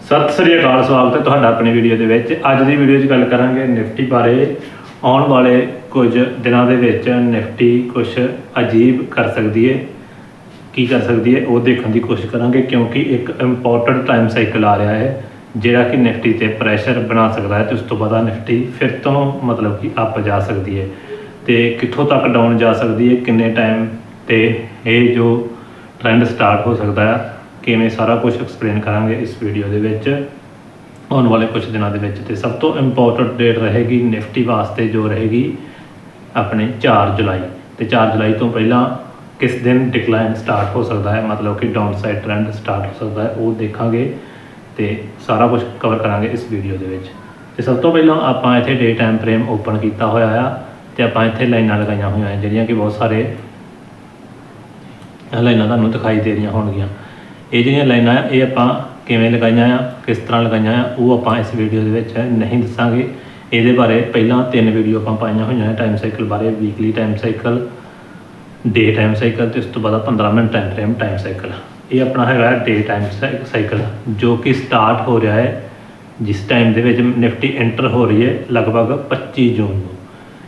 ਸਤਿ ਸ੍ਰੀ ਅਕਾਲ, ਸਵਾਗਤ ਹੈ ਤੁਹਾਡਾ ਆਪਣੀ ਵੀਡੀਓ ਦੇ ਵਿੱਚ। ਅੱਜ ਦੀ ਵੀਡੀਓ 'ਚ ਗੱਲ ਕਰਾਂਗੇ ਨਿਫਟੀ ਬਾਰੇ। ਆਉਣ ਵਾਲੇ ਕੁਝ ਦਿਨਾਂ ਦੇ ਵਿੱਚ ਨਿਫਟੀ ਕੁਝ ਅਜੀਬ ਕਰ ਸਕਦੀ ਹੈ। ਕੀ ਕਰ ਸਕਦੀ ਹੈ, ਉਹ ਦੇਖਣ ਦੀ ਕੋਸ਼ਿਸ਼ ਕਰਾਂਗੇ ਕਿਉਂਕਿ ਇੱਕ ਇੰਪੋਰਟੈਂਟ ਟਾਈਮ ਸਾਈਕਲ ਆ ਰਿਹਾ ਹੈ, ਜਿਹੜਾ ਕਿ ਨਿਫਟੀ ਤੇ ਪ੍ਰੈਸ਼ਰ ਬਣਾ ਸਕਦਾ ਹੈ ਤੇ ਉਸ ਤੋਂ ਬਾਅਦ ਨਿਫਟੀ ਫਿਰ ਤੋਂ ਮਤਲਬ ਕਿ ਅਪ ਜਾ ਸਕਦੀ ਹੈ। ਤੇ ਕਿੱਥੋਂ ਤੱਕ ਡਾਊਨ ਜਾ ਸਕਦੀ ਹੈ, ਕਿੰਨੇ ਟਾਈਮ ਤੇ ਇਹ ਜੋ ਟ੍ਰੈਂਡ ਸਟਾਰਟ ਹੋ ਸਕਦਾ ਹੈ ਕਿਵੇਂ ਸਾਰਾ ਕੁਝ ਐਕਸਪਲੇਨ ਕਰਾਂਗੇ ਇਸ ਵੀਡੀਓ ਦੇ ਵਿੱਚ, ਆਉਣ ਵਾਲੇ ਕੁਝ ਦਿਨਾਂ ਦੇ ਵਿੱਚ। ਤੇ ਸਭ ਤੋਂ ਇੰਪੋਰਟੈਂਟ ਡੇਟ ਰਹੇਗੀ ਨਿਫਟੀ ਵਾਸਤੇ, ਜੋ ਰਹੇਗੀ ਆਪਣੇ 4 ਜੁਲਾਈ। ਤੇ 4 ਜੁਲਾਈ ਤੋਂ ਪਹਿਲਾਂ ਕਿਸ ਦਿਨ ਡਿਕਲਾਈਨ ਸਟਾਰਟ ਹੋ ਸਕਦਾ ਹੈ? ਮਤਲਬ ਕਿ ਡਾਊਨ ਸਾਈਡ ਟ੍ਰੈਂਡ ਸਟਾਰਟ ਹੋ ਸਕਦਾ ਹੈ, ਉਹ ਦੇਖਾਂਗੇ ਤੇ ਸਾਰਾ ਕੁਝ ਕਵਰ ਕਰਾਂਗੇ ਇਸ ਵੀਡੀਓ ਦੇ ਵਿੱਚ। ਤੇ ਸਭ ਤੋਂ ਪਹਿਲਾਂ ਆਪਾਂ ਇੱਥੇ ਡੇ ਟਾਈਮ ਫਰੇਮ ਓਪਨ ਕੀਤਾ ਹੋਇਆ ਆ ਤੇ ਆਪਾਂ ਇੱਥੇ ਲਾਈਨਾਂ ਲਗਾਈਆਂ ਹੋਈਆਂ ਜਿਹੜੀਆਂ ਕਿ ਬਹੁਤ ਸਾਰੇ ਲਾਈਨਾਂ ਤੁਹਾਨੂੰ ਦਿਖਾਈ ਦੇ ਰਹੀਆਂ ਹੋਣਗੀਆਂ। ਇਹ ਜਿਹੜੀਆਂ ਲਾਈਨਾਂ ਆ, ਇਹ ਆਪਾਂ ਕਿਵੇਂ ਲਗਾਈਆਂ ਆ, ਕਿਸ ਤਰ੍ਹਾਂ ਲਗਾਈਆਂ ਆ, ਉਹ ਆਪਾਂ ਇਸ ਵੀਡੀਓ ਦੇ ਵਿੱਚ ਨਹੀਂ ਦੱਸਾਂਗੇ। ਇਹਦੇ ਬਾਰੇ ਪਹਿਲਾਂ ਤਿੰਨ ਵੀਡੀਓ ਆਪਾਂ ਪਾਈਆਂ ਹੋਈਆਂ ਨੇ ਟਾਈਮ ਸਾਈਕਲ ਬਾਰੇ weekly time cycle day time cycle ਤੇ ਉਸ ਤੋਂ ਬਾਅਦ 15 minute time frame time cycle ਇਹ ਆਪਣਾ ਹੈਗਾ ਡੇ ਟਾਈਮ ਸਾਈਕਲ ਜੋ ਕਿ ਸਟਾਰਟ ਹੋ ਰਿਹਾ ਹੈ, ਜਿਸ ਟਾਈਮ ਦੇ ਵਿੱਚ ਨਿਫਟੀ ਐਂਟਰ ਹੋ ਰਹੀ ਹੈ ਲਗਭਗ 25 ਜੂਨ ਨੂੰ।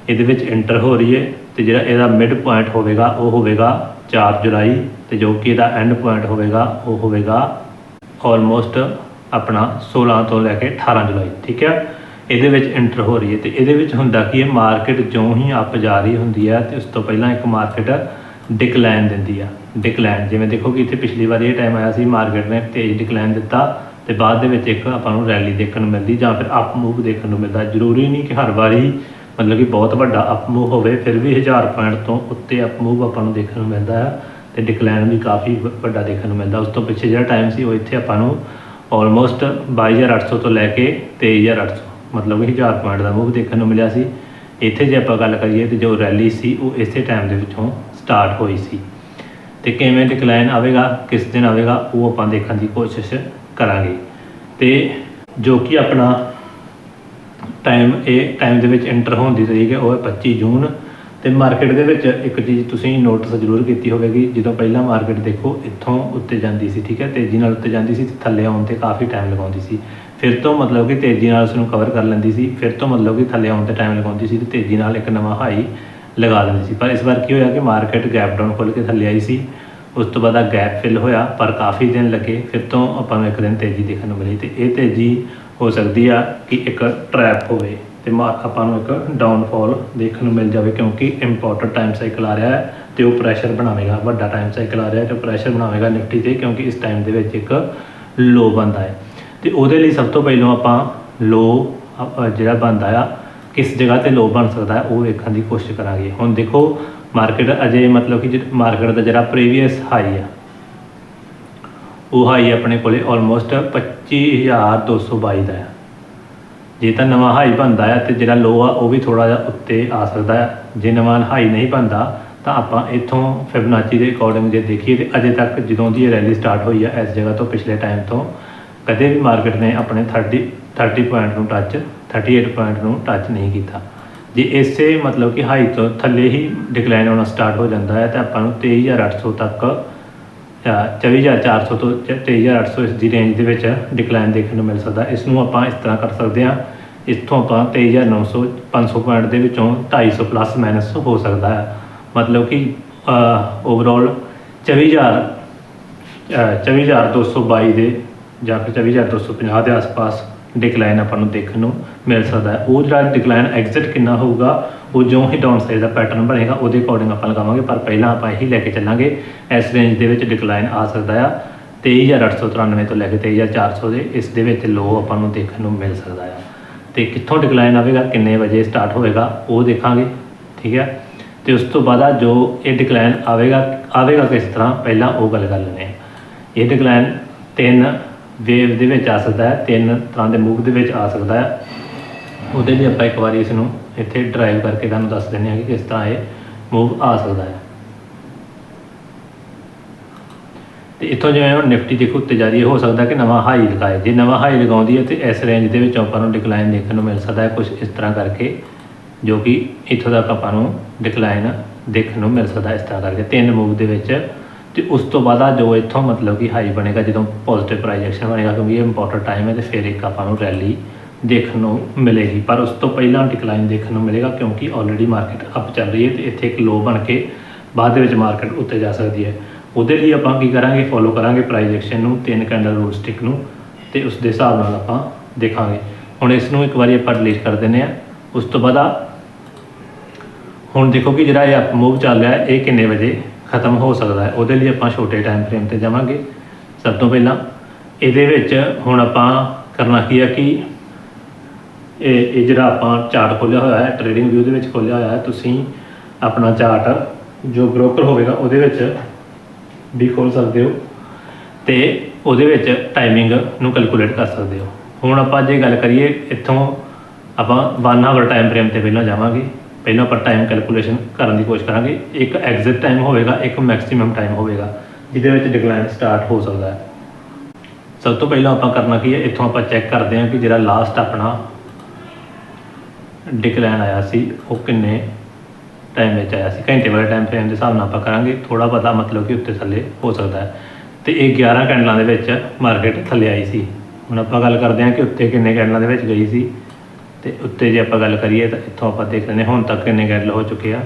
ਇਹਦੇ ਵਿੱਚ ਐਂਟਰ ਹੋ ਰਹੀ ਹੈ ਤੇ ਜਿਹੜਾ ਇਹਦਾ ਮਿਡ ਪੁਆਇੰਟ ਹੋਵੇਗਾ, ਉਹ ਹੋਵੇਗਾ 4 ਜੁਲਾਈ ਤੇ ਜੋ ਕਿ ਇਹਦਾ ਐਂਡ ਪੁਆਇੰਟ ਹੋਵੇਗਾ, ਉਹ ਹੋਵੇਗਾ ਆਲਮੋਸਟ ਆਪਣਾ 16 ਤੋਂ ਲੈ ਕੇ 18 ਜੁਲਾਈ, ਠੀਕ ਹੈ? ਇਹਦੇ ਵਿੱਚ ਐਂਟਰ ਹੋ ਰਹੀ ਹੈ ਤੇ ਇਹਦੇ ਵਿੱਚ ਹੁੰਦਾ ਕੀ ਹੈ ਮਾਰਕੀਟ ਜਿਉਂ ਹੀ ਅਪ ਜਾ ਰਹੀ ਹੁੰਦੀ ਹੈ ਤੇ ਉਸ ਤੋਂ ਪਹਿਲਾਂ ਇੱਕ ਮਾਰਕੀਟ ਡਿਕਲਾਈਨ ਦਿੰਦੀ ਆ ਡਿਕਲਾਈਨ ਜਿਵੇਂ ਦੇਖੋ ਕਿ ਇੱਥੇ ਪਿਛਲੀ ਵਾਰ ਇਹ ਟਾਈਮ ਆਇਆ ਸੀ ਮਾਰਕੀਟ ਨੇ ਤੇਜ਼ ਡਿਕਲਾਈਨ ਦਿੱਤਾ ਤੇ ਬਾਅਦ ਦੇ ਵਿੱਚ ਇੱਕ ਆਪਾਂ ਨੂੰ ਰੈਲੀ ਦੇਖਣ ਨੂੰ ਮਿਲਦੀ ਜਾਂ ਫਿਰ ਅਪ ਮੂਵ ਦੇਖਣ ਨੂੰ ਮਿਲਦਾ। ਜ਼ਰੂਰੀ ਨਹੀਂ ਕਿ ਹਰ ਵਾਰੀ ਮਤਲਬ ਕਿ ਬਹੁਤ ਵੱਡਾ ਅਪ ਮੂਵ ਹੋਵੇ, ਫਿਰ ਵੀ 1000 ਪੁਆਇੰਟ ਤੋਂ ਉੱਤੇ ਅਪ ਮੂਵ ਆਪਾਂ ਨੂੰ ਦੇਖਣ ਨੂੰ ਮਿਲਦਾ ਹੈ। ਤੇ ਡਿਕਲਾਈਨ ਵੀ ਕਾਫੀ ਵ- ਵੱਡਾ ਦੇਖਣ ਨੂੰ ਮਿਲਦਾ। ਉਸ ਤੋਂ ਪਿੱਛੇ ਜਿਹੜਾ ਟਾਈਮ ਸੀ, ਉਹ ਇੱਥੇ ਆਪਾਂ ਨੂੰ ਆਲਮੋਸਟ 22800 ਤੋਂ ਲੈ ਕੇ 23800 ਮਤਲਬ ਕਿ 1000 ਪੁਆਇੰਟ ਦਾ ਮੂਵ ਦੇਖਣ ਨੂੰ ਮਿਲਿਆ ਸੀ। ਇੱਥੇ ਜੇ ਆਪਾਂ ਗੱਲ ਕਰੀਏ ਤੇ ਜੋ ਰੈਲੀ ਸੀ, ਉਹ ਇਸੇ ਟਾਈਮ ਦੇ ਵਿੱਚੋਂ ਸਟਾਰਟ ਹੋਈ ਸੀ। ਤੇ ਕਿਵੇਂ ਡਿਕਲਾਈਨ ਆਵੇਗਾ, ਕਿਸ ਦਿਨ ਆਵੇਗਾ, ਉਹ ਆਪਾਂ ਦੇਖਣ ਦੀ ਕੋਸ਼ਿਸ਼ ਕਰਾਂਗੇ। ਤੇ ਜੋ ਕਿ ਆਪਣਾ ਟਾਈਮ ਇਹ ਟਾਈਮ ਦੇ ਵਿੱਚ ਐਂਟਰ ਹੋਣ ਦੀ ਤਰੀਕ ਹੈ, ਉਹ ਹੈ 25 ਜੂਨ। ਤੇ ਮਾਰਕੀਟ ਦੇ ਵਿੱਚ ਇੱਕ ਚੀਜ਼ ਤੁਸੀਂ ਨੋਟਿਸ ਜ਼ਰੂਰ ਕੀਤੀ ਹੋਵੇਗੀ, ਜਦੋਂ ਪਹਿਲਾਂ ਮਾਰਕੀਟ ਦੇਖੋ, ਇੱਥੋਂ ਉੱਤੇ ਜਾਂਦੀ ਸੀ, ਠੀਕ ਹੈ? ਤੇਜ਼ੀ ਨਾਲ ਉੱਤੇ ਜਾਂਦੀ ਸੀ ਤੇ ਥੱਲੇ ਆਉਣ ਤੇ ਕਾਫੀ ਟਾਈਮ ਲਗਾਉਂਦੀ ਸੀ। ਫਿਰ ਤੋਂ ਮਤਲਬ ਕਿ ਤੇਜ਼ੀ ਨਾਲ ਉਸ ਨੂੰ ਕਵਰ ਕਰ ਲੈਂਦੀ ਸੀ, ਫਿਰ ਤੋਂ ਮਤਲਬ ਕਿ ਥੱਲੇ ਆਉਣ ਤੇ ਟਾਈਮ ਲਗਾਉਂਦੀ ਸੀ ਤੇ ਤੇਜ਼ੀ ਨਾਲ ਇੱਕ ਨਵਾਂ ਹਾਈ ਲਗਾ ਲੈਂਦੀ ਸੀ। ਪਰ ਇਸ ਵਾਰ ਕੀ ਹੋਇਆ ਕਿ ਮਾਰਕੀਟ ਗੈਪ ਡਾਊਨ ਖੁੱਲ ਕੇ ਥੱਲੇ ਆਈ ਸੀ, ਉਸ ਤੋਂ ਬਾਅਦ ਆ ਗੈਪ ਫਿਲ ਹੋਇਆ, ਪਰ ਕਾਫੀ ਦਿਨ ਲੱਗੇ, ਫਿਰ ਤੋਂ ਆਪਾਂ ਨੂੰ ਇੱਕ ਦਿਨ ਤੇਜ਼ੀ ਦੇਖਣ ਨੂੰ ਮਿਲੀ ਤੇ ਇਹ ਤੇਜ਼ੀ ਹੋ ਸਕਦੀ ਆ ਕਿ ਇੱਕ ਟਰੈਪ ਹੋਵੇ। ਤੇ ਮਾ- ਆਪਾਂ ਨੂੰ ਇੱਕ ਡਾਊਨਫਾਲ ਦੇਖਣ ਨੂੰ ਮਿਲ ਜਾਵੇ ਕਿਉਂਕਿ ਇੰਪੋਰਟੈਂਟ ਟਾਈਮ ਸਾਈਕਲ ਆ ਰਿਹਾ ਹੈ ਤੇ ਉਹ ਪ੍ਰੈਸ਼ਰ ਬਣਾਵੇਗਾ, ਵੱਡਾ ਟਾਈਮ ਸਾਈਕਲ ਆ ਰਿਹਾ ਹੈ ਤੇ ਪ੍ਰੈਸ਼ਰ ਬਣਾਵੇਗਾ ਨਿਫਟੀ ਤੇ ਕਿਉਂਕਿ ਇਸ ਟਾਈਮ ਦੇ ਵਿੱਚ ਇੱਕ ਲੋ ਬਣਦਾ ਹੈ। ਤੇ ਉਹਦੇ ਲਈ ਸਭ ਤੋਂ ਪਹਿਲਾਂ ਆਪਾਂ ਲੋ ਜਿਹੜਾ ਬਣਦਾ ਆ, ਕਿਸ ਜਗ੍ਹਾ ਤੇ ਲੋ ਬਣ ਸਕਦਾ ਹੈ, ਉਹ ਵੇਖਣ ਦੀ ਕੋਸ਼ਿਸ਼ ਕਰਾਂਗੇ। ਹੁਣ ਦੇਖੋ ਮਾਰਕੀਟ ਅਜੇ ਮਤਲਬ ਕਿ ਮਾਰਕੀਟ ਦਾ ਜਿਹੜਾ ਪ੍ਰੀਵੀਅਸ ਹਾਈ ਆ, ਉਹ ਹਾਈ ਆਪਣੇ ਕੋਲੇ ਆਲਮੋਸਟ 25222 ਦਾ ਹੈ ਜੇ ਤਾਂ ਨਵਾਂ ਹਾਈ ਬਣਦਾ ਆ ਤੇ ਜਿਹੜਾ ਲੋ ਆ, ਉਹ ਵੀ ਥੋੜਾ ਜਿਹਾ ਉੱਤੇ ਆ ਸਕਦਾ ਹੈ ਜੇ ਨਵਾਂ ਹਾਈ ਨਹੀਂ ਬਣਦਾ, ਤਾਂ ਆਪਾਂ ਇੱਥੋਂ ਫਿਬਨਾਚੀ ਦੇ ਅਕੋਰਡਿੰਗ ਜੇ ਦੇਖੀਏ ਤੇ ਅਜੇ ਤੱਕ ਜਦੋਂ ਦੀ ਇਹ ਰੈਲੀ ਸਟਾਰਟ ਹੋਈ ਆ, ਇਸ ਜਗ੍ਹਾ ਤੋਂ ਪਿਛਲੇ ਟਾਈਮ ਤੋਂ, ਕਦੇ ਵੀ ਮਾਰਕੀਟ ਨੇ ਆਪਣੇ 30 30 ਪੁਆਇੰਟ ਨੂੰ ਟੱਚ 38 ਪੁਆਇੰਟ ਨੂੰ ਟੱਚ ਨਹੀਂ ਕੀਤਾ। ਜੇ ਇਸੇ ਮਤਲਬ ਕਿ ਹਾਈ ਤੋਂ ਥੱਲੇ ਹੀ ਡਿਕਲਾਈਨ ਹੋਣਾ ਸਟਾਰਟ ਹੋ ਜਾਂਦਾ ਹੈ ਤਾਂ ਆਪਾਂ ਨੂੰ 23800 ਤੱਕ, ਜਾਂ 24400 ਤੋਂ 23800 ਇਸ ਦੀ ਰੇਂਜ ਦੇ ਵਿੱਚ ਡਿਕਲਾਈਨ ਦੇਖਣ ਨੂੰ ਮਿਲ ਸਕਦਾ। ਇਸ ਨੂੰ ਆਪਾਂ ਇਸ ਤਰ੍ਹਾਂ ਕਰ ਸਕਦੇ ਹਾਂ ਇੱਥੋਂ ਆਪਾਂ 23900 500 ਪੁਆਇੰਟ ਦੇ ਵਿੱਚੋਂ 250 ਪਲੱਸ ਮਾਈਨਸ ਹੋ ਸਕਦਾ ਹੈ। ਮਤਲਬ ਕਿ ਓਵਰਆਲ 24000 ਅਹ 24222 ਦੇ ਜਾਂ ਫਿਰ 24250 ਦੇ ਆਸ-ਪਾਸ ਡਿਕਲਾਈਨ ਆਪਾਂ ਨੂੰ ਦੇਖਣ ਨੂੰ ਮਿਲ ਸਕਦਾ ਹੈ। ਉਹ ਜਿਹੜਾ ਡਿਕਲਾਈਨ ਐਗਜ਼ਿਟ ਕਿੰਨਾ ਹੋਊਗਾ, ਉਹ ਜਿਉਂ ਹੀ ਡਾਊਨ ਸਾਈਡ ਦਾ ਪੈਟਰਨ ਬਣੇਗਾ, ਉਹਦੇ ਅਕੋਰਡਿੰਗ ਆਪਾਂ ਲਗਾਵਾਂਗੇ, ਪਰ ਪਹਿਲਾਂ ਆਪਾਂ ਇਹੀ ਲੈ ਕੇ ਚੱਲਾਂਗੇ। ਇਸ ਰੇਂਜ ਦੇ ਵਿੱਚ ਡਿਕਲਾਈਨ ਆ ਸਕਦਾ ਆ। 23893 ਤੋਂ ਲੈ ਕੇ 23400 ਦੇ, ਇਸ ਦੇ ਵਿੱਚ ਲੋ ਆਪਾਂ ਨੂੰ ਦੇਖਣ ਨੂੰ ਮਿਲ ਸਕਦਾ ਆ। ਤੇ ਕਿੱਥੋਂ ਡਿਕਲਾਈਨ ਆਵੇਗਾ, ਕਿੰਨੇ ਵਜੇ ਸਟਾਰਟ ਹੋਵੇਗਾ, ਉਹ ਦੇਖਾਂਗੇ, ਠੀਕ ਹੈ? ਤੇ ਉਸ ਤੋਂ ਬਾਅਦ ਆ ਜੋ ਇਹ ਡਿਕਲਾਈਨ ਆਵੇਗਾ ਆਵੇਗਾ ਕਿਸ ਤਰ੍ਹਾਂ? ਪਹਿਲਾਂ ਉਹ ਗੱਲ ਕਰ ਲੈਂਦੇ ਹਾਂ। ਇਹ ਡਿਕਲਾਈਨ ਤਿੰਨ ਵੇਵ ਦੇ ਵਿੱਚ ਆ ਸਕਦਾ ਹੈ, ਤਿੰਨ ਤਰ੍ਹਾਂ ਦੇ ਮੂਵ ਦੇ ਵਿੱਚ ਆ ਸਕਦਾ ਹੈ। ਉਹਦੇ ਲਈ ਆਪਾਂ ਇੱਕ ਵਾਰੀ ਇਸ ਨੂੰ ਇੱਥੇ ਡਰਾਈਵ ਕਰਕੇ ਤੁਹਾਨੂੰ ਦੱਸ ਦਿੰਦੇ ਹਾਂ ਕਿ ਕਿਸ ਤਰ੍ਹਾਂ ਇਹ ਮੂਵ ਆ ਸਕਦਾ ਹੈ। ਤੇ ਇੱਥੋਂ ਜਿਵੇਂ ਹੁਣ ਨਿਫਟੀ ਦੇਖੋ ਉੱਤੇ ਜਾ ਰਹੀ ਹੈ, ਹੋ ਸਕਦਾ ਕਿ ਨਵਾਂ ਹਾਈ ਲਗਾਏ। ਜੇ ਨਵਾਂ ਹਾਈ ਲਗਾਉਂਦੀ ਹੈ ਤੇ ਇਸ ਰੇਂਜ ਦੇ ਵਿੱਚ ਆਪਾਂ ਨੂੰ ਡਿਕਲਾਈਨ ਦੇਖਣ ਨੂੰ ਮਿਲ ਸਕਦਾ ਹੈ ਕੁਝ ਇਸ ਤਰ੍ਹਾਂ ਕਰਕੇ, ਜੋ ਕਿ ਇੱਥੋਂ ਤੱਕ ਆਪਾਂ ਨੂੰ ਡਿਕਲਾਈਨ ਦੇਖਣ ਨੂੰ ਮਿਲ ਸਕਦਾ ਇਸ ਤਰ੍ਹਾਂ ਕਰਕੇ ਤਿੰਨ ਮੂਵ ਦੇ ਵਿੱਚ। ਤੇ ਉਸ ਤੋਂ ਬਾਅਦ ਆ ਜੋ ਇੱਥੋਂ ਮਤਲਬ ਕਿ ਹਾਈ ਬਣੇਗਾ, ਜਦੋਂ ਪੋਜ਼ਿਟਿਵ ਪ੍ਰਾਈਜੈਕਸ਼ਨ ਬਣੇਗਾ, ਕਿਉਂਕਿ ਇਹ ਇੰਪੋਰਟੈਂਟ ਟਾਈਮ ਹੈ ਤੇ ਫਿਰ ਇੱਕ ਆਪਾਂ ਨੂੰ ਰੈਲੀ ਦੇਖਣ ਨੂੰ ਮਿਲੇਗੀ। ਪਰ ਉਸ ਤੋਂ ਪਹਿਲਾਂ ਡਿਕਲਾਈਨ ਦੇਖਣ ਨੂੰ ਮਿਲੇਗਾ, ਕਿਉਂਕਿ ਆਲਰੇਡੀ ਮਾਰਕੀਟ ਅਪ ਚੱਲ ਰਹੀ ਹੈ ਤੇ ਇੱਥੇ ਇੱਕ ਲੋ ਬਣ ਕੇ ਬਾਅਦ ਦੇ ਵਿੱਚ ਮਾਰਕੀਟ ਉੱਤੇ ਜਾ ਸਕਦੀ ਹੈ। ਉਹਦੇ ਲਈ ਆਪਾਂ ਕੀ ਕਰਾਂਗੇ ਫੋਲੋ ਕਰਾਂਗੇ ਪ੍ਰਾਈਸ ਐਕਸ਼ਨ ਨੂੰ, ਤਿੰਨ ਕੈਂਡਲ ਰੂਲ ਸਟਿਕ ਨੂੰ ਤੇ ਉਸ ਦੇ ਹਿਸਾਬ ਨਾਲ ਆਪਾਂ ਦੇਖਾਂਗੇ। ਹੁਣ ਇਸ ਨੂੰ ਇੱਕ ਵਾਰੀ ਆਪਾਂ ਡਿਲੀਟ ਕਰ ਦਿੰਦੇ ਆ ਉਸ ਤੋਂ ਬਾਅਦ ਹੁਣ ਦੇਖੋ ਕਿ ਜਿਹੜਾ ਇਹ ਅਪ ਮੂਵ ਚੱਲ ਰਿਹਾ ਇਹ ਕਿੰਨੇ ਵਜੇ ਖਤਮ ਹੋ ਸਕਦਾ ਹੈ? ਉਹਦੇ ਲਈ ਆਪਾਂ ਛੋਟੇ ਟਾਈਮ ਫਰੇਮ ਤੇ ਜਾਵਾਂਗੇ। ਸਭ ਤੋਂ ਪਹਿਲਾਂ ਇਹਦੇ ਵਿੱਚ ਹੁਣ ਆਪਾਂ ਕਰਨਾ ਕੀ ਹੈ ਕਿ ਇਹ ਇਹ ਜਿਹੜਾ ਆਪਾਂ ਚਾਰਟ ਖੋਲਿਆ ਹੋਇਆ ਹੈ ਟ੍ਰੇਡਿੰਗ ਵਿਊ ਦੇ ਵਿੱਚ ਖੋਲਿਆ ਹੋਇਆ ਹੈ, ਤੁਸੀਂ ਆਪਣਾ ਚਾਰਟ ਜੋ ਬ੍ਰੋਕਰ ਹੋਵੇਗਾ, ਉਹਦੇ ਵਿੱਚ ਵੀ ਖੋਲ ਸਕਦੇ ਹੋ ਤੇ ਉਹਦੇ ਵਿੱਚ ਟਾਈਮਿੰਗ ਨੂੰ ਕੈਲਕੂਲੇਟ ਕਰ ਸਕਦੇ ਹੋ। ਹੁਣ ਆਪਾਂ ਜੇ ਗੱਲ ਕਰੀਏ ਇੱਥੋਂ ਆਪਾਂ 1 ਆਵਰ ਟਾਈਮ ਫਰੇਮ ਤੇ ਪਹਿਲਾਂ ਜਾਵਾਂਗੇ। ਪਹਿਲਾਂ ਆਪਾਂ ਟਾਈਮ ਕੈਲਕੂਲੇਸ਼ਨ ਕਰਨ ਦੀ ਕੋਸ਼ਿਸ਼ ਕਰਾਂਗੇ। ਇੱਕ ਐਗਜ਼ਿਟ ਟਾਈਮ ਹੋਵੇਗਾ, ਇੱਕ ਮੈਕਸਿਮਮ ਟਾਈਮ ਹੋਵੇਗਾ, ਜਿਹਦੇ ਵਿੱਚ ਡਿਕਲਾਈਨ ਸਟਾਰਟ ਹੋ ਸਕਦਾ ਹੈ। ਸਭ ਤੋਂ ਪਹਿਲਾਂ ਆਪਾਂ ਕਰਨਾ ਕੀ ਹੈ? ਇੱਥੋਂ ਆਪਾਂ ਚੈੱਕ ਕਰਦੇ ਹਾਂ ਕਿ ਜਿਹੜਾ ਲਾਸਟ ਆਪਣਾ ਡਿਕਲਾਈਨ ਆਇਆ ਸੀ, ਉਹ ਕਿੰਨੇ ਟਾਈਮ ਵਿੱਚ ਆਇਆ ਸੀ। ਘੰਟੇ ਵਾਲੇ ਟਾਈਮ ਫਰੇਮ ਦੇ ਹਿਸਾਬ ਨਾਲ ਆਪਾਂ ਕਰਾਂਗੇ। ਥੋੜਾ ਪਤਾ ਮਤਲਬ ਕਿ ਉੱਤੇ ਥੱਲੇ ਹੋ ਸਕਦਾ ਹੈ। ਤੇ ਇਹ 11 ਕੈਂਡਲਾਂ ਦੇ ਵਿੱਚ ਮਾਰਕੀਟ ਥੱਲੇ ਆਈ ਸੀ। ਹੁਣ ਆਪਾਂ ਗੱਲ ਕਰਦੇ ਹਾਂ ਕਿ ਉੱਤੇ ਕਿੰਨੇ ਕੈਂਡਲਾਂ ਦੇ ਵਿੱਚ ਗਈ ਸੀ। ਤੇ ਉੱਤੇ ਜੇ ਆਪਾਂ ਗੱਲ ਕਰੀਏ ਤਾਂ ਇੱਥੋਂ ਆਪਾਂ ਦੇਖ ਲੈਂਦੇ ਹਾਂ, ਹੁਣ ਤੱਕ ਕਿੰਨੇ ਕੈਂਡਲ ਹੋ ਚੁੱਕੇ ਆ।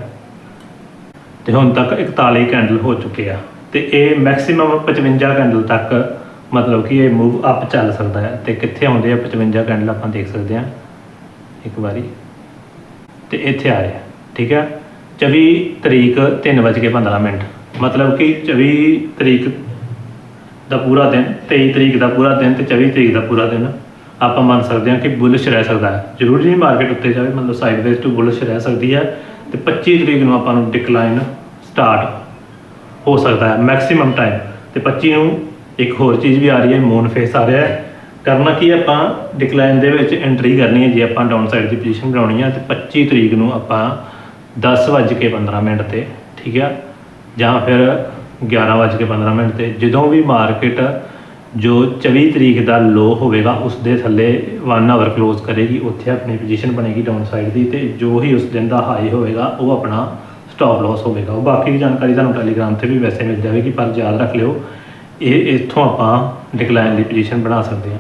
ਤੇ ਹੁਣ ਤੱਕ 41 ਕੈਂਡਲ ਹੋ ਚੁੱਕੇ ਆ। ਤੇ ਇਹ ਮੈਕਸਿਮਮ 55 ਕੈਂਡਲ ਤੱਕ ਮਤਲਬ ਕਿ ਇਹ ਮੂਵ ਅਪ ਚੱਲ ਸਕਦਾ ਹੈ। ਤੇ ਕਿੱਥੇ ਆਉਂਦੇ ਆ 55 ਕੈਂਡਲ ਆਪਾਂ ਦੇਖ ਸਕਦੇ ਹਾਂ। ਇੱਕ ਵਾਰੀ। ਤੇ ਇੱਥੇ ਆ ਰਿਹਾ। ਠੀਕ ਹੈ 24 ਤਰੀਕ 3:15 ਮਿੰਟ। ਮਤਲਬ ਕਿ 24 ਤਰੀਕ ਦਾ ਪੂਰਾ ਦਿਨ 23 ਤਰੀਕ ਦਾ ਪੂਰਾ ਦਿਨ ਤੇ 24 ਤਰੀਕ ਦਾ ਪੂਰਾ ਦਿਨ ਆਪਾਂ ਮੰਨ ਸਕਦੇ ਹਾਂ ਕਿ ਬੁਲਿਸ਼ ਰਹਿ ਸਕਦਾ ਹੈ। ਜ਼ਰੂਰੀ ਨਹੀਂ ਮਾਰਕੀਟ ਉੱਤੇ ਜਾਵੇ, ਮਤਲਬ ਸਾਈਡਵੇਜ਼ ਟੂ ਬੁਲਿਸ਼ ਰਹਿ ਸਕਦੀ ਹੈ ਤੇ 25 ਤਰੀਕ ਨੂੰ ਆਪਾਂ ਨੂੰ ਡਿਕਲਾਈਨ ਸਟਾਰਟ ਹੋ ਸਕਦਾ ਹੈ ਮੈਕਸਿਮਮ ਟਾਈਮ ਤੇ 25 ਨੂੰ ਇੱਕ ਹੋਰ ਚੀਜ਼ ਵੀ ਆ ਰਹੀ ਹੈ ਮੂਨ ਫੇਸ ਆ ਰਿਹਾ ਹੈ। ਕਰਨਾ ਕੀ ਆਪਾਂ ਡਿਕਲਾਈਨ ਦੇ ਵਿੱਚ ਐਂਟਰੀ ਕਰਨੀ ਹੈ, ਜੇ ਆਪਾਂ ਡਾਊਨ ਸਾਈਡ ਦੀ ਪੋਜੀਸ਼ਨ ਬਣਾਉਣੀ ਹੈ, ਤੇ 25 ਤਰੀਕ ਨੂੰ ਆਪਾਂ 10:15 ਮਿੰਟ ਤੇ, ਠੀਕ ਹੈ ਜਾਂ ਫਿਰ 11:15 ਮਿੰਟ ਤੇ, ਜਦੋਂ ਵੀ ਮਾਰਕੀਟ ਜੋ 24 ਤਰੀਕ ਦਾ ਲੋ ਹੋਵੇਗਾ ਉਸ ਦੇ ਥੱਲੇ 1 ਆਵਰ ਕਲੋਜ਼ ਕਰੇਗੀ, ਉੱਥੇ ਆਪਣੀ ਪੋਜੀਸ਼ਨ ਬਣੇਗੀ ਡਾਊਨ ਸਾਈਡ ਦੀ ਤੇ ਜੋ ਹੀ ਉਸ ਦਿਨ ਦਾ ਹਾਈ ਹੋਵੇਗਾ, ਉਹ ਆਪਣਾ ਸਟਾਪ ਲਾਸ ਹੋਵੇਗਾ। ਉਹ ਬਾਕੀ ਦੀ ਜਾਣਕਾਰੀ ਤੁਹਾਨੂੰ ਟੈਲੀਗ੍ਰਾਮ ਤੇ ਵੀ ਵੈਸੇ ਮਿਲ ਜਾਵੇਗੀ, ਪਰ ਯਾਦ ਰੱਖ ਲਿਓ, ਇਹ ਇੱਥੋਂ ਆਪਾਂ ਡਿਕਲਾਈਨ ਦੀ ਪੋਜੀਸ਼ਨ ਬਣਾ ਸਕਦੇ ਹਾਂ।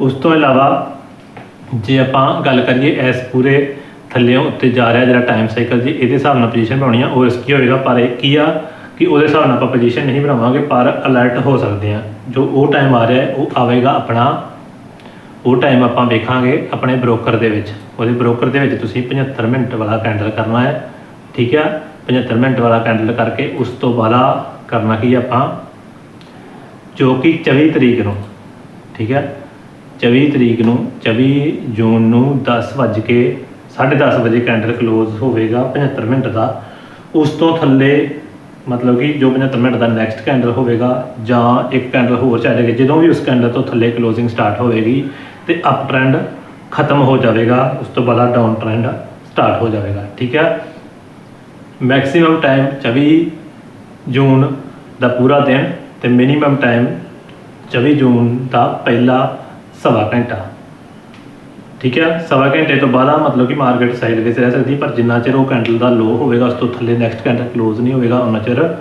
ਉਸ ਤੋਂ ਇਲਾਵਾ ਜੇ ਆਪਾਂ ਗੱਲ ਕਰੀਏ ਇਸ ਪੂਰੇ ਥੱਲੇੋਂ ਉੱਤੇ ਜਾ ਰਿਹਾ ਜਿਹੜਾ ਟਾਈਮ ਸਾਈਕਲ ਜੀ ਇਹਦੇ ਹਿਸਾਬ ਨਾਲ ਪੋਜੀਸ਼ਨ ਬਣਾਉਣੀ ਆ, ਉਹ ਰਿਸਕੀ ਹੋਏਗਾ, ਪਰ ਇਹ ਕੀ ਆ ਕਿ ਉਹਦੇ ਹਿਸਾਬ ਨਾਲ ਆਪਾਂ ਪੋਜੀਸ਼ਨ ਨਹੀਂ ਬਣਾਵਾਂਗੇ, ਪਰ ਅਲਰਟ ਹੋ ਸਕਦੇ ਆ। ਜੋ ਉਹ ਟਾਈਮ ਆ ਰਿਹਾ, ਉਹ ਆਵੇਗਾ ਆਪਣਾ, ਉਹ ਟਾਈਮ ਆਪਾਂ ਵੇਖਾਂਗੇ ਆਪਣੇ ਬ੍ਰੋਕਰ ਦੇ ਵਿੱਚ। ਉਹਦੇ ਬ੍ਰੋਕਰ ਦੇ ਵਿੱਚ ਤੁਸੀਂ 75 ਮਿੰਟ ਵਾਲਾ ਕੈਂਡਲ ਕਰਨਾ ਹੈ, ਠੀਕ ਹੈ 75 ਮਿੰਟ ਵਾਲਾ ਕੈਂਡਲ ਕਰਕੇ ਉਸ ਤੋਂ ਬਾਅਦ ਕਰਨਾ ਕੀ ਆਪਾਂ? ਜੋ ਕਿ 24 ਤਰੀਕ ਨੂੰ, ਠੀਕ ਹੈ 24 ਤਰੀਕ ਨੂੰ 24 ਜੂਨ ਨੂੰ 10 ਵੱਜ ਕੇ 10:30 ਵਜੇ ਕੈਂਡਲ ਕਲੋਜ਼ ਹੋਵੇਗਾ 75 ਮਿੰਟ ਦਾ। ਉਸ ਤੋਂ ਥੱਲੇ ਮਤਲਬ ਕਿ ਜੋ 75 ਮਿੰਟ ਦਾ ਨੈਕਸਟ ਕੈਂਡਲ ਹੋਵੇਗਾ ਜਾਂ ਇੱਕ ਕੈਂਡਲ ਹੋਰ ਚੱਲੇਗਾ ਜਦੋਂ ਵੀ ਉਸ ਕੈਂਡਲ ਤੋਂ ਥੱਲੇ ਕਲੋਜ਼ਿੰਗ ਸਟਾਰਟ ਹੋਵੇਗੀ ਤੇ ਅਪ ਟ੍ਰੈਂਡ ਖਤਮ ਹੋ ਜਾਵੇਗਾ, ਉਸ ਤੋਂ ਬਾਅਦ ਡਾਊਨ ਟ੍ਰੈਂਡ ਸਟਾਰਟ ਹੋ ਜਾਵੇਗਾ, ਠੀਕ ਹੈ? ਮੈਕਸਿਮਮ ਟਾਈਮ 24 ਜੂਨ ਦਾ ਪੂਰਾ ਦਿਨ ਤੇ ਮਿਨੀਮਮ ਟਾਈਮ 24 ਜੂਨ ਦਾ ਪਹਿਲਾ ਸਵਾ ਘੰਟਾ। ਠੀਕ ਹੈ? ਸਵਾ ਘੰਟੇ ਤੋਂ ਬਾਅਦ ਮਤਲਬ ਕਿ ਮਾਰਕੀਟ ਸਾਈਡ ਵਿੱਚ ਰਹਿ ਸਕਦੀ, ਪਰ ਜਿੰਨਾ ਚਿਰ ਉਹ ਕੈਂਡਲ ਦਾ ਲੋ ਹੋਵੇਗਾ, ਉਸ ਤੋਂ ਥੱਲੇ ਨੈਕਸਟ ਕੈਂਡਲ ਕਲੋਜ਼ ਨਹੀਂ ਹੋਵੇਗਾ ਉਹਨਾਂ ਚਿਰ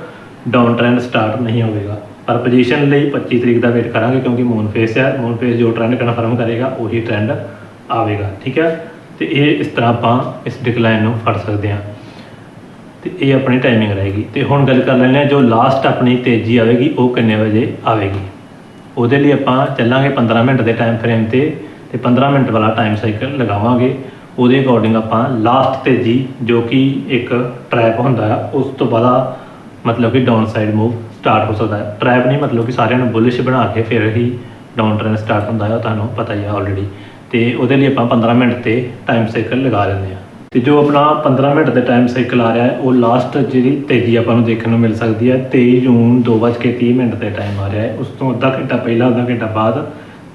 ਡਾਊਨ ਟ੍ਰੈਂਡ ਸਟਾਰਟ ਨਹੀਂ ਹੋਵੇਗਾ। ਪਰ ਪੋਜੀਸ਼ਨ ਲਈ 25 ਤਰੀਕ ਦਾ ਵੇਟ ਕਰਾਂਗੇ, ਕਿਉਂਕਿ ਮੂਨ ਫੇਸ ਹੈ ਮੂਨ ਫੇਸ ਜੋ ਟ੍ਰੈਂਡ ਕਨਫਰਮ ਕਰੇਗਾ, ਉਹੀ ਟ੍ਰੈਂਡ ਆਵੇਗਾ, ਠੀਕ ਹੈ? ਤੇ ਇਹ ਇਸ ਤਰ੍ਹਾਂ ਆਪਾਂ ਇਸ ਡਿਕਲਾਈਨ ਨੂੰ ਫੜ ਸਕਦੇ ਹਾਂ। ਤੇ ਇਹ ਆਪਣੀ ਟਾਈਮਿੰਗ ਰਹੇਗੀ। ਤੇ ਹੁਣ ਗੱਲ ਕਰ ਲੈਂਦੇ ਹਾਂ, ਜੋ ਲਾਸਟ ਆਪਣੀ ਤੇਜ਼ੀ ਆਵੇਗੀ, ਉਹ ਕਿੰਨੇ ਵਜੇ ਆਵੇਗੀ? ਉਹਦੇ ਲਈ ਆਪਾਂ ਚੱਲਾਂਗੇ 15 ਮਿੰਟ ਦੇ ਟਾਈਮ ਫਰੇਮ ਤੇ। ਤੇ 15 ਮਿੰਟ ਵਾਲਾ ਟਾਈਮ ਸਾਈਕਲ ਲਗਾਵਾਂਗੇ। ਉਹਦੇ ਅਕੋਰਡਿੰਗ ਆਪਾਂ ਲਾਸਟ ਤੇਜ਼ੀ ਜੋ ਕਿ ਇੱਕ ਟਰੈਪ ਹੁੰਦਾ ਹੈ ਉਸ ਤੋਂ ਬਾਅਦ ਮਤਲਬ ਕਿ ਡਾਊਨ ਸਾਈਡ ਮੂਵ ਸਟਾਰਟ ਹੋ ਸਕਦਾ ਹੈ। ਟਰੈਪ ਨਹੀਂ ਮਤਲਬ ਕਿ ਸਾਰਿਆਂ ਨੂੰ ਬੁਲਿਸ਼ ਬਣਾ ਕੇ ਫਿਰ ਹੀ ਡਾਊਨ ਟ੍ਰੈਂਡ ਸਟਾਰਟ ਹੁੰਦਾ ਹੈ ਤੁਹਾਨੂੰ ਪਤਾ ਹੀ ਹੈ ਆਲਰੇਡੀ ਤੇ ਉਹਦੇ ਲਈ ਆਪਾਂ 15 ਮਿੰਟ ਤੇ ਟਾਈਮ ਸਾਈਕਲ ਲਗਾ ਲੈਂਦੇ ਹਾਂ ਤੇ ਜੋ ਆਪਣਾ 15 ਮਿੰਟ ਦੇ ਟਾਈਮ ਸਾਈਕਲ ਆ ਰਿਹਾ ਹੈ, ਉਹ ਲਾਸਟ ਜਿਹੜੀ ਤੇਜ਼ੀ ਆਪਾਂ ਨੂੰ ਦੇਖਣ ਨੂੰ ਮਿਲ ਸਕਦੀ ਹੈ 23 ਜੂਨ 2:30 ਮਿੰਟ 'ਤੇ ਟਾਈਮ ਆ ਰਿਹਾ ਹੈ। ਉਸ ਤੋਂ ਅੱਧਾ ਘੰਟਾ ਪਹਿਲਾਂ, ਅੱਧਾ ਘੰਟਾ ਬਾਅਦ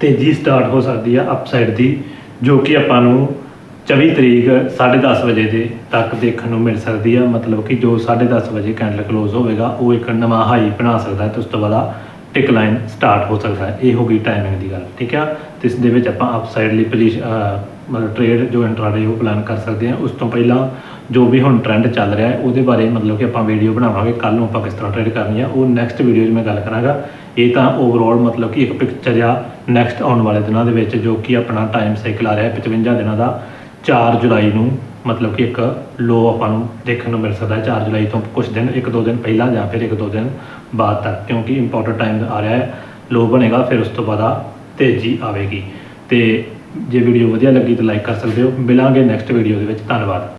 ਤੇਜ਼ੀ ਸਟਾਰਟ ਹੋ ਸਕਦੀ ਆ ਅਪਸਾਈਡ ਦੀ, ਜੋ ਕਿ ਆਪਾਂ ਨੂੰ 24 ਤਰੀਕ 10:30 ਵਜੇ ਦੇ ਤੱਕ ਦੇਖਣ ਨੂੰ ਮਿਲ ਸਕਦੀ ਆ। ਮਤਲਬ ਕਿ ਜੋ 10:30 ਵਜੇ ਕੈਂਡਲ ਕਲੋਜ਼ ਹੋਵੇਗਾ, ਉਹ ਇੱਕ ਨਵਾਂ ਹਾਈ ਬਣਾ ਸਕਦਾ ਹੈ ਤੇ ਉਸ ਤੋਂ ਬਾਅਦ ਟਿਕ ਲਾਈਨ ਸਟਾਰਟ ਹੋ ਸਕਦਾ। ਹੈ ਇਹ ਹੋ ਗਈ ਟਾਈਮਿੰਗ ਦੀ ਗੱਲ, ਠੀਕ ਆ? ਤੇ ਇਸ ਦੇ ਵਿੱਚ ਆਪਾਂ ਅਪਸਾਈਡ ਲਈ ਪੋਜੀਸ਼ਨ ਮਤਲਬ ਟ੍ਰੇਡ ਜੋ ਇੰਟਰਾਡੇ ਉਹ ਪਲਾਨ ਕਰ ਸਕਦੇ ਹਾਂ ਉਸ ਤੋਂ ਪਹਿਲਾਂ ਜੋ ਵੀ ਹੁਣ ਟ੍ਰੈਂਡ ਚੱਲ ਰਿਹਾ ਹੈ ਉਹਦੇ ਬਾਰੇ ਮਤਲਬ ਕਿ ਆਪਾਂ ਵੀਡੀਓ ਬਣਾਵਾਂਗੇ। ਕੱਲ ਨੂੰ ਆਪਾਂ ਕਿਸ ਤਰ੍ਹਾਂ ਟ੍ਰੇਡ ਕਰਨੀ ਆ, ਉਹ ਨੈਕਸਟ ਵੀਡੀਓ 'ਚ ਮੈਂ ਗੱਲ ਕਰਾਂਗਾ। ਇਹ ਤਾਂ ਓਵਰਆਲ ਮਤਲਬ ਕਿ ਇੱਕ ਪਿਕਚਰ ਆ ਨੈਕਸਟ ਆਉਣ ਵਾਲੇ ਦਿਨਾਂ ਦੇ ਵਿੱਚ ਜੋ ਕਿ ਆਪਣਾ ਟਾਈਮ ਸਾਈਕਲ ਆ ਰਿਹਾ ਹੈ 55 ਦਿਨਾਂ ਦਾ 4 ਜੁਲਾਈ ਨੂੰ ਮਤਲਬ ਕਿ ਇੱਕ ਲੋ ਆਪਾਂ ਨੂੰ ਦੇਖਣ ਨੂੰ ਮਿਲ ਸਕਦਾ ਹੈ 4 ਜੁਲਾਈ ਤੋਂ ਕੁਝ ਦਿਨ, ਇੱਕ ਦੋ ਦਿਨ ਪਹਿਲਾਂ ਜਾਂ ਫਿਰ ਇੱਕ ਦੋ ਦਿਨ ਬਾਅਦ ਤੱਕ, ਕਿਉਂਕਿ ਇੰਪੋਰਟੈਂਟ ਟਾਈਮ ਆ ਰਿਹਾ ਹੈ ਲੋ ਬਣੇਗਾ, ਫਿਰ ਉਸ ਤੋਂ ਬਾਅਦ ਆ ਤੇਜ਼ੀ ਆਵੇਗੀ। ਤੇ ਜੇ ਵੀਡੀਓ ਵਧੀਆ ਲੱਗੀ ਤਾਂ ਲਾਈਕ ਕਰ ਸਕਦੇ ਹੋ। ਮਿਲਾਂਗੇ ਨੈਕਸਟ ਵੀਡੀਓ ਦੇ ਵਿੱਚ। ਧੰਨਵਾਦ।